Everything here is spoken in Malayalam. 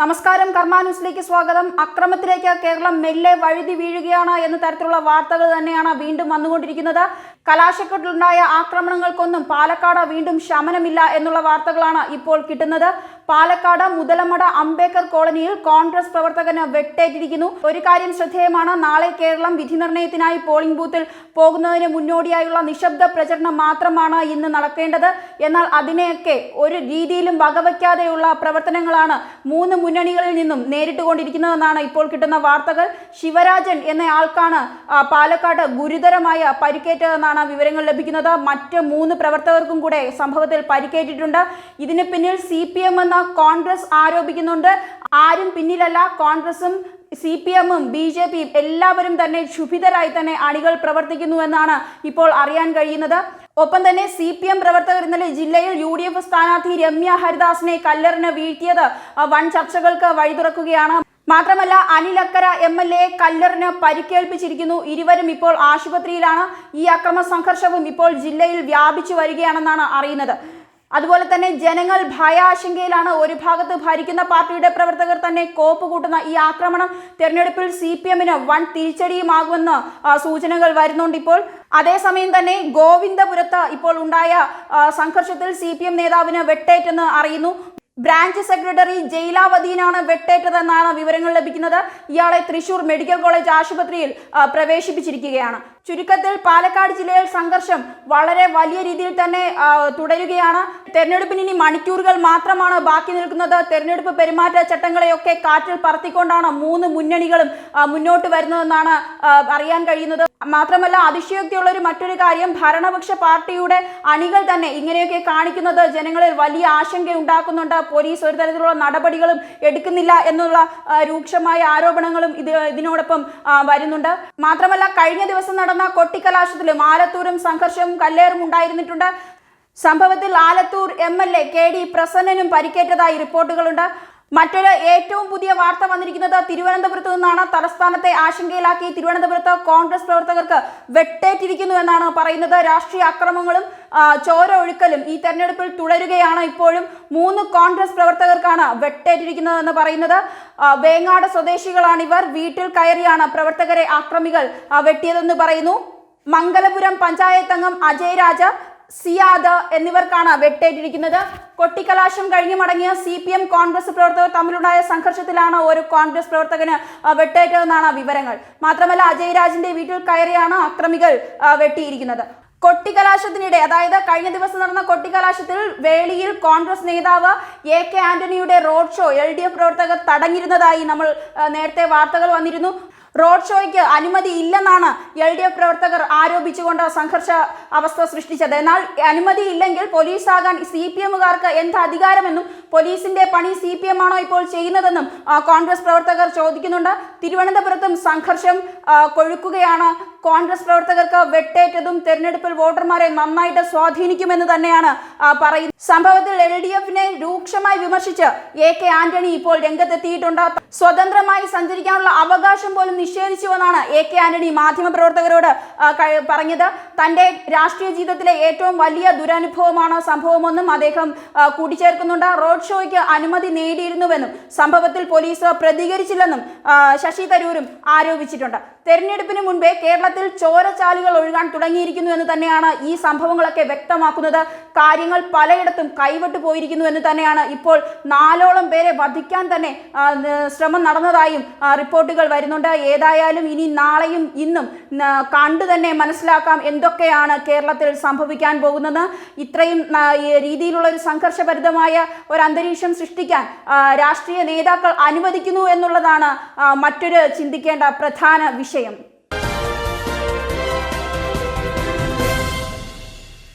നമസ്കാരം കർമ്മ ന്യൂസിലേക്ക് സ്വാഗതം. അക്രമത്തിലേക്ക് കേരളം മെല്ലെ വഴുതി വീഴുകയാണ് എന്ന തരത്തിലുള്ള വാർത്തകൾ തന്നെയാണ് വീണ്ടും വന്നുകൊണ്ടിരിക്കുന്നത്. കലാശക്കെട്ടിലുണ്ടായ ആക്രമണങ്ങൾക്കൊന്നും പാലക്കാട് വീണ്ടും ശമനമില്ല എന്നുള്ള വാർത്തകളാണ് ഇപ്പോൾ കിട്ടുന്നത്. പാലക്കാട് മുതലമട അംബേദ്കർ കോളനിയിൽ കോൺഗ്രസ് പ്രവർത്തകന് വെട്ടേറ്റിരിക്കുന്നു. ഒരു കാര്യം ശ്രദ്ധേയമാണ്. നാളെ കേരളം വിധി നിർണയത്തിനായി പോളിംഗ് ബൂത്തിൽ പോകുന്നതിന് മുന്നോടിയായുള്ള നിശബ്ദ പ്രചരണം മാത്രമാണ് ഇന്ന് നടക്കേണ്ടത്. എന്നാൽ അതിനെയൊക്കെ ഒരു രീതിയിലും വകവയ്ക്കാതെയുള്ള പ്രവർത്തനങ്ങളാണ് മൂന്ന് മുന്നണികളിൽ നിന്നും നേരിട്ട് കൊണ്ടിരിക്കുന്നതെന്നാണ് ഇപ്പോൾ കിട്ടുന്ന വാർത്തകൾ. ശിവരാജൻ എന്നയാൾക്കാണ് പാലക്കാട് ഗുരുതരമായ പരിക്കേറ്റതെന്നാണ് വിവരങ്ങൾ ലഭിക്കുന്നത്. മറ്റ് മൂന്ന് പ്രവർത്തകർക്കും കൂടെ സംഭവത്തിൽ പരിക്കേറ്റിട്ടുണ്ട്. ഇതിന് പിന്നിൽ സി എന്ന കോൺഗ്രസ് ആരോപിക്കുന്നുണ്ട്. ആരും പിന്നിലല്ല കോൺഗ്രസും സി പി എമ്മും ബി ജെ പിയും എല്ലാവരും തന്നെ ക്ഷുഭിതരായി തന്നെ അണികൾ പ്രവർത്തിക്കുന്നു എന്നാണ് ഇപ്പോൾ അറിയാൻ കഴിയുന്നത്. ഒപ്പം തന്നെ സി പി എം പ്രവർത്തകർ ഇന്നലെ ജില്ലയിൽ യു ഡി എഫ് സ്ഥാനാർത്ഥി രമ്യ ഹരിദാസിനെ കല്ലെറിന് വീഴ്ത്തിയത് വൻ ചർച്ചകൾക്ക് വഴി തുറക്കുകയാണ് മാത്രമല്ല അനിലക്കര എം എൽ എ കല്ലറിന് പരിക്കേൽപ്പിച്ചിരിക്കുന്നു. ഇരുവരും ഇപ്പോൾ ആശുപത്രിയിലാണ്. ഈ അക്രമ സംഘർഷവും ഇപ്പോൾ ജില്ലയിൽ വ്യാപിച്ചു വരികയാണെന്നാണ് അറിയുന്നത്. അതുപോലെ തന്നെ ജനങ്ങൾ ഭയാശങ്കയിലാണ്. ഒരു ഭാഗത്ത് ഭരിക്കുന്ന പാർട്ടിയുടെ പ്രവർത്തകർ തന്നെ കോപ്പ് കൂട്ടുന്ന ഈ ആക്രമണം തെരഞ്ഞെടുപ്പിൽ സി പി എമ്മിന് വൺ തിരിച്ചടിയുമാകുമെന്ന് സൂചനകൾ വരുന്നുണ്ട് ഇപ്പോൾ. അതേസമയം തന്നെ ഗോവിന്ദപുരത്ത് ഇപ്പോൾ ഉണ്ടായ സംഘർഷത്തിൽ സി പി എം നേതാവിന് വെട്ടേറ്റെന്ന് അറിയുന്നു. ബ്രാഞ്ച് സെക്രട്ടറി ജയിലാവതീനാണ് വെട്ടേറ്റതെന്നാണ് വിവരങ്ങൾ ലഭിക്കുന്നത്. ഇയാളെ തൃശൂർ മെഡിക്കൽ കോളേജ് ആശുപത്രിയിൽ പ്രവേശിപ്പിച്ചിരിക്കുകയാണ്. ചുരുക്കത്തിൽ പാലക്കാട് ജില്ലയിൽ സംഘർഷം വളരെ വലിയ രീതിയിൽ തന്നെ തുടരുകയാണ്. തെരഞ്ഞെടുപ്പിന് ഇനി മണിക്കൂറുകൾ മാത്രമാണ് ബാക്കി നിൽക്കുന്നത്. തെരഞ്ഞെടുപ്പ് പെരുമാറ്റച്ചട്ടങ്ങളെയൊക്കെ കാറ്റിൽ പറത്തിക്കൊണ്ടാണ് മൂന്ന് മുന്നണികളും മുന്നോട്ട് വരുന്നതെന്നാണ് അറിയാൻ കഴിയുന്നത്. മാത്രമല്ല അതിശയോക്തിയുള്ള ഒരു മറ്റൊരു കാര്യം ഭരണപക്ഷ പാർട്ടിയുടെ അണികൾ തന്നെ ഇങ്ങനെയൊക്കെ കാണിക്കുന്നത് ജനങ്ങളിൽ വലിയ ആശങ്ക ഉണ്ടാക്കുന്നുണ്ട്. പോലീസ് ഒരു തരത്തിലുള്ള നടപടികളും എടുക്കുന്നില്ല എന്നുള്ള രൂക്ഷമായ ആരോപണങ്ങളും ഇത് ഇതിനോടൊപ്പം വരുന്നുണ്ട്. മാത്രമല്ല കഴിഞ്ഞ ദിവസം നടന്ന കൊട്ടിക്കലാശത്തിലും ആലത്തൂരും സംഘർഷവും കല്ലേറും ഉണ്ടായിരുന്നിട്ടുണ്ട്. സംഭവത്തിൽ Alathur M L A K D പ്രസന്നനും പരിക്കേറ്റതായി റിപ്പോർട്ടുകളുണ്ട്. മറ്റൊരു ഏറ്റവും പുതിയ വാർത്ത വന്നിരിക്കുന്നത് തിരുവനന്തപുരത്ത് നിന്നാണ്. തലസ്ഥാനത്തെ ആശങ്കയിലാക്കി തിരുവനന്തപുരത്ത് കോൺഗ്രസ് പ്രവർത്തകർക്ക് വെട്ടേറ്റിരിക്കുന്നു എന്നാണ് പറയുന്നത്. രാഷ്ട്രീയ അക്രമങ്ങളും ചോര ഒഴുക്കലും ഈ തെരഞ്ഞെടുപ്പിൽ തുടരുകയാണ് ഇപ്പോഴും. മൂന്ന് കോൺഗ്രസ് പ്രവർത്തകർക്കാണ് വെട്ടേറ്റിരിക്കുന്നത് എന്ന് പറയുന്നത്. വേങ്ങാട് സ്വദേശികളാണ് ഇവർ. വീട്ടിൽ കയറിയാണ് പ്രവർത്തകരെ അക്രമികൾ വെട്ടിയതെന്ന് പറയുന്നു. മംഗലപുരം പഞ്ചായത്തംഗം അംഗം അജയ് രാജ സിയാദ് എന്നിവർക്കാണ് വെട്ടേറ്റിരിക്കുന്നത്. കൊട്ടിക്കലാശം കഴിഞ്ഞു മടങ്ങിയ സി പി എം കോൺഗ്രസ് പ്രവർത്തകർ തമ്മിലുണ്ടായ സംഘർഷത്തിലാണ് ഒരു കോൺഗ്രസ് പ്രവർത്തകന് വെട്ടേറ്റതെന്നാണ് വിവരങ്ങൾ. മാത്രമല്ല അജയ് രാജിന്റെ വീട്ടിൽ കയറിയാണ് അക്രമികൾ വെട്ടിയിരിക്കുന്നത്. കൊട്ടിക്കലാശത്തിനിടെ അതായത് കഴിഞ്ഞ ദിവസം നടന്ന കൊട്ടിക്കലാശത്തിൽ വേളിയിൽ കോൺഗ്രസ് നേതാവ് എ കെ ആന്റണിയുടെ road show L D F പ്രവർത്തകർ തടഞ്ഞിരുന്നതായി നമ്മൾ നേരത്തെ വാർത്തകൾ വന്നിരുന്നു. റോഡ് ഷോയ്ക്ക് അനുമതി ഇല്ലെന്നാണ് എൽ ഡി എഫ് പ്രവർത്തകർ ആരോപിച്ചുകൊണ്ട് സംഘർഷ അവസ്ഥ സൃഷ്ടിച്ചത്. എന്നാൽ അനുമതി ഇല്ലെങ്കിൽ പോലീസാകാൻ സി പി എമ്മുകാർക്ക് എന്ത് അധികാരമെന്നും പോലീസിന്റെ പണി സി പി എം ആണോ ഇപ്പോൾ ചെയ്യുന്നതെന്നും കോൺഗ്രസ് പ്രവർത്തകർ ചോദിക്കുന്നുണ്ട്. തിരുവനന്തപുരത്തും സംഘർഷം കൊഴുക്കുകയാണ്. കോൺഗ്രസ് പ്രവർത്തകർക്ക് വെട്ടേറ്റതും തെരഞ്ഞെടുപ്പിൽ വോട്ടർമാരെ നന്നായിട്ട് സ്വാധീനിക്കുമെന്ന് തന്നെയാണ് പറയുന്നത്. സംഭവത്തിൽ എൽ ഡി എഫിനെ രൂക്ഷമായി വിമർശിച്ച് എ കെ ആന്റണി ഇപ്പോൾ രംഗത്തെത്തിയിട്ടുണ്ട്. സ്വതന്ത്രമായി സഞ്ചരിക്കാനുള്ള അവകാശം പോലും നിഷേധിച്ചുവെന്നാണ് എ കെ ആന്റണി മാധ്യമപ്രവർത്തകരോട് പറഞ്ഞത്. തന്റെ രാഷ്ട്രീയ ജീവിതത്തിലെ ഏറ്റവും വലിയ ദുരനുഭവമാണ് സംഭവമെന്നും അദ്ദേഹം കൂട്ടിച്ചേർക്കുന്നുണ്ട്. റോഡ് ഷോയ്ക്ക് അനുമതി നേടിയിരുന്നുവെന്നും സംഭവത്തിൽ പോലീസ് പ്രതികരിച്ചില്ലെന്നും ശശി തരൂരും ആരോപിച്ചിട്ടുണ്ട്. തെരഞ്ഞെടുപ്പിന് മുൻപേ കേരളത്തിൽ ചോരച്ചാലുകൾ ഒഴുകാൻ തുടങ്ങിയിരിക്കുന്നു എന്ന് തന്നെയാണ് ഈ സംഭവങ്ങളൊക്കെ വ്യക്തമാക്കുന്നത്. കാര്യങ്ങൾ പലയിടത്തും കൈവിട്ടു പോയിരിക്കുന്നു എന്ന് തന്നെയാണ് ഇപ്പോൾ നാലോളം പേരെ വധിക്കാൻ തന്നെ ശ്രമം നടന്നതായും റിപ്പോർട്ടുകൾ വരുന്നുണ്ട്. ഏതായാലും ഇനി നാളെയും ഇന്നും കണ്ടു തന്നെ മനസ്സിലാക്കാം എന്തൊക്കെയാണ് കേരളത്തിൽ സംഭവിക്കാൻ പോകുന്നത്. ഇത്രയും രീതിയിലുള്ള ഒരു സംഘർഷഭരിതമായ ഒരു അന്തരീക്ഷം സൃഷ്ടിക്കാൻ രാഷ്ട്രീയ നേതാക്കൾ അനുവദിക്കുന്നു എന്നുള്ളതാണ് മറ്റൊരു ചിന്തിക്കേണ്ട പ്രധാന വിഷയം. karşıyım.